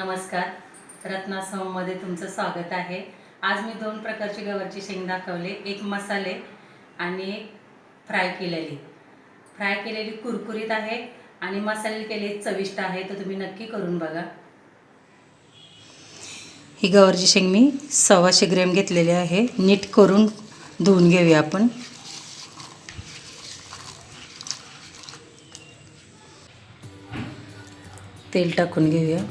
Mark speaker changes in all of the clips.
Speaker 1: नमस्कार. रत्नासममध्ये तुमचं स्वागत आहे. आज मी दोन प्रकारची गवारची शेंग दाखवले एक मसाले आणि एक फ्राय केलेली. फ्राय केलेली कुरकुरीत आहे आणि मसाले केले चविष्ट आहे तर तुम्ही नक्की करून बघा. ही गवारची शेंग मी सव्वाशे ग्रॅम घेतलेली आहे. नीट करून धुवून घेऊया आपण. तेल टाकून घेऊया.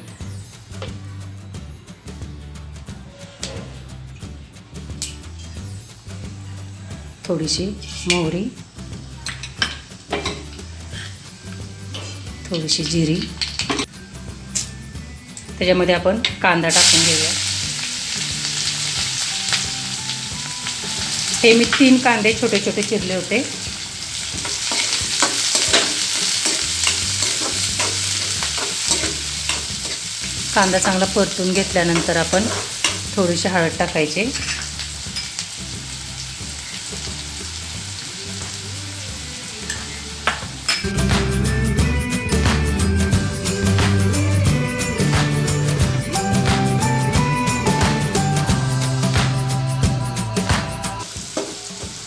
Speaker 1: थोडीशी मोहरी थोडीशी जिरी. त्याच्यामध्ये आपण कांदा टाकून घेऊया. हे मी तीन कांदे छोटे छोटे चिरले होते. कांदा चांगला परतून घेतल्यानंतर आपण थोडीशी हळद टाकायचे.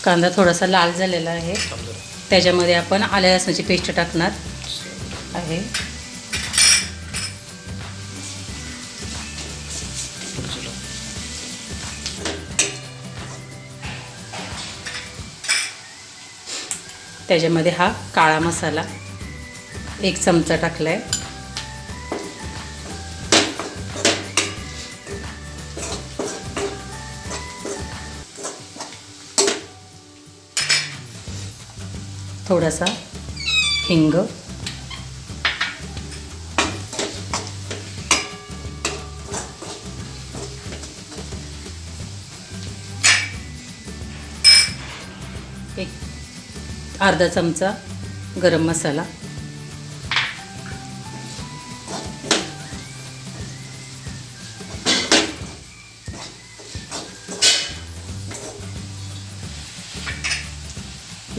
Speaker 1: कांदा थोडासा लाल झालेला आहे. त्याच्यामध्ये आपण आल्या लसणाची पेस्ट टाकणार आहे. त्याच्यामध्ये हा काळा मसाला एक चमचा टाकला आहे थोडासा हिंग. अर्धा चमचा गरम मसाला.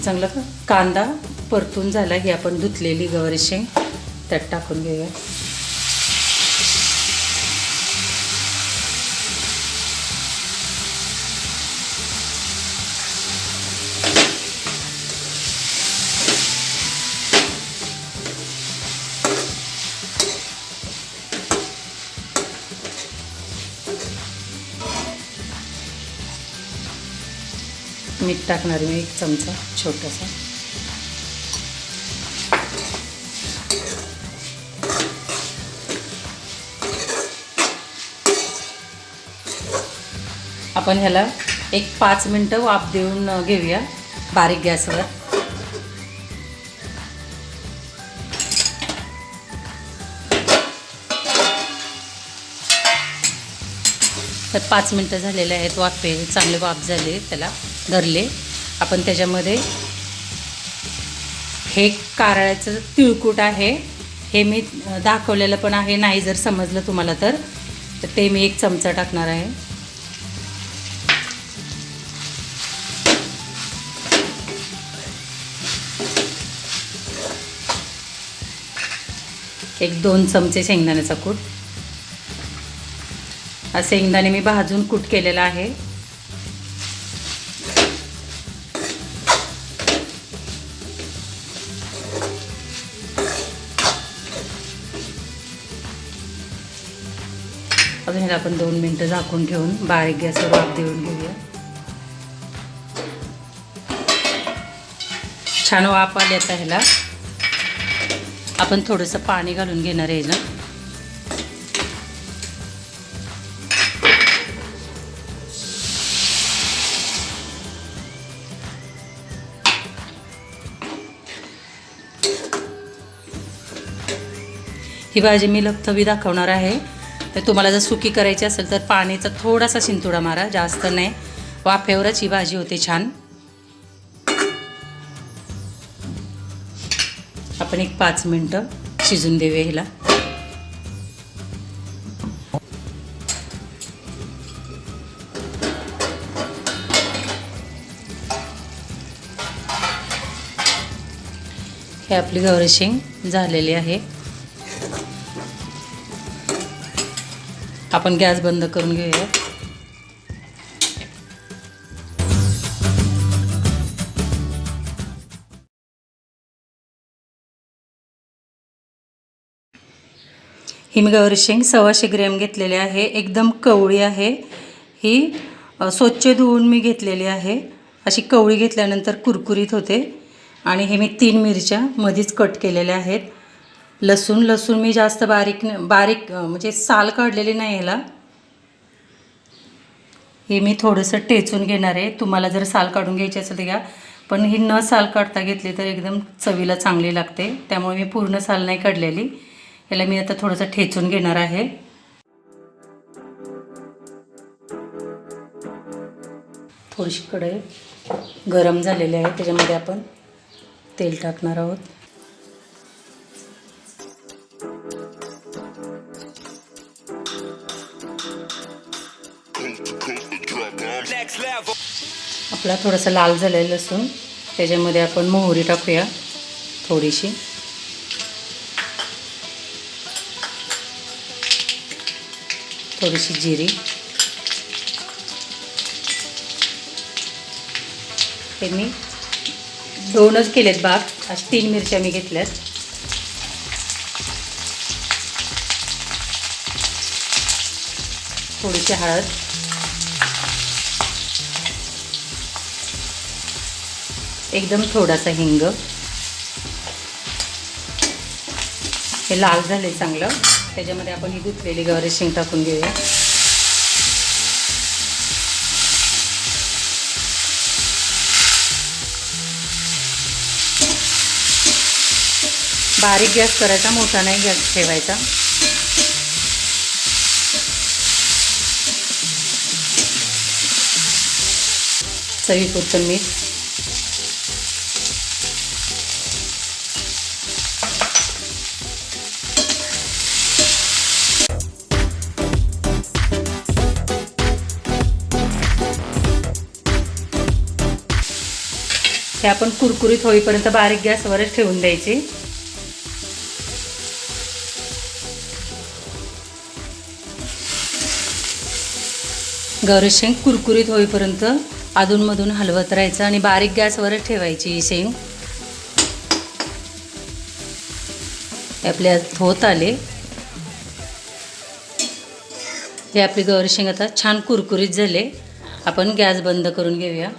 Speaker 1: चांगलं का कांदा परतून झाला ही आपण धुतलेली गवारी शेंग त्यात टाकून घेऊया. मीठ टाकणार मी एक चमचा छोटासा. आपण ह्याला एक पाच मिनटं वाफ देऊन घेऊया बारीक गॅसवर. तर पाच मिनटं झालेले आहेत वाफे चांगले वाफ झाले त्याला. धरले. आपण त्याच्यामध्ये हे कारळ्याचं तिळकूट आहे. हे मी दाखवलेलं पण आहे. नाही जर समजलं तुम्हाला तर. ते मी एक चमचा टाकणार आहे. एक दोन चमचे शेंगदाण्याचा कूट. हा शेंगदाणे मी भाजून कूट केलेला आहे. अजून ह्याला आपण दोन मिनटं झाकून ठेवून बारीक गॅसवर वाफ देऊन घेऊया. छान वाफ आली आता ह्याला. आपण थोडंसं पाणी घालून घेणार आहे ना. ही भाजी मी लपथवी दाखवणार आहे. तर तुम्हाला जर सुकी करायची असेल तर पाण्याचा थोडासा शिंतोडा मारा जास्त नाही. वाफेवरच ही भाजी होते छान. आपण एक पाच मिनटं शिजून देऊया हिला. हे आपली गौरी शेंग झालेली आहे. आपण गॅस बंद करून घेऊया. ही मी शेंग सव्वाशे ग्रॅम घेतलेले आहे. एकदम कवळी आहे. ही स्वच्छ धुवून मी घेतलेली आहे. अशी कवळी घेतल्यानंतर कुरकुरीत होते. आणि हे मी तीन मिरच्या मधीच कट केलेल्या आहेत. लसूण लसूण मी जास्त बारीक बारीक म्हणजे साल काढलेली नाही ह्याला. हे मी थोडंसं टेचून घेणार आहे. तुम्हाला जर साल काढून घ्यायची असेल तर घ्या. पण ही न साल काढता घेतली तर एकदम चवीला चांगली लागते. त्यामुळे मी पूर्ण साल नाही काढलेली. याला मी आता थोडंसं ठेचून घेणार आहे. थोडीशी कढई गरम झालेली आहे. त्याच्यामध्ये आपण तेल टाकणार आहोत. आपला थोडासा लाल झालेलं लसूण. त्याच्यामध्ये आपण मोहरी टाकूया थोडीशी. थोडीशी जिरी. हे मी दोनच केलेत बाग. अशा तीन मिरच्या मी घेतल्यात. थोडीशी हळद. एकदम थोडासा हिंग. हे लाल झाले चांगलं. त्याच्यामध्ये आपण ही धुतलेली गवारी शेंग टाकून घेऊया. बारीक गॅस करायचा मोठा नाही गॅस ठेवायचा. चवीपुरतं मीठ. हे आपण कुरकुरीत होईपर्यंत बारीक गॅसवरच ठेवून द्यायचे. गौरी शेंग कुरकुरीत होईपर्यंत अधूनमधून हलवत राहायचं आणि बारीक गॅसवरच ठेवायची ही शेंग. आपल्या होत आले. हे आपली गौरी शेंग आता छान कुरकुरीत झाले. आपण गॅस बंद करून घेऊया.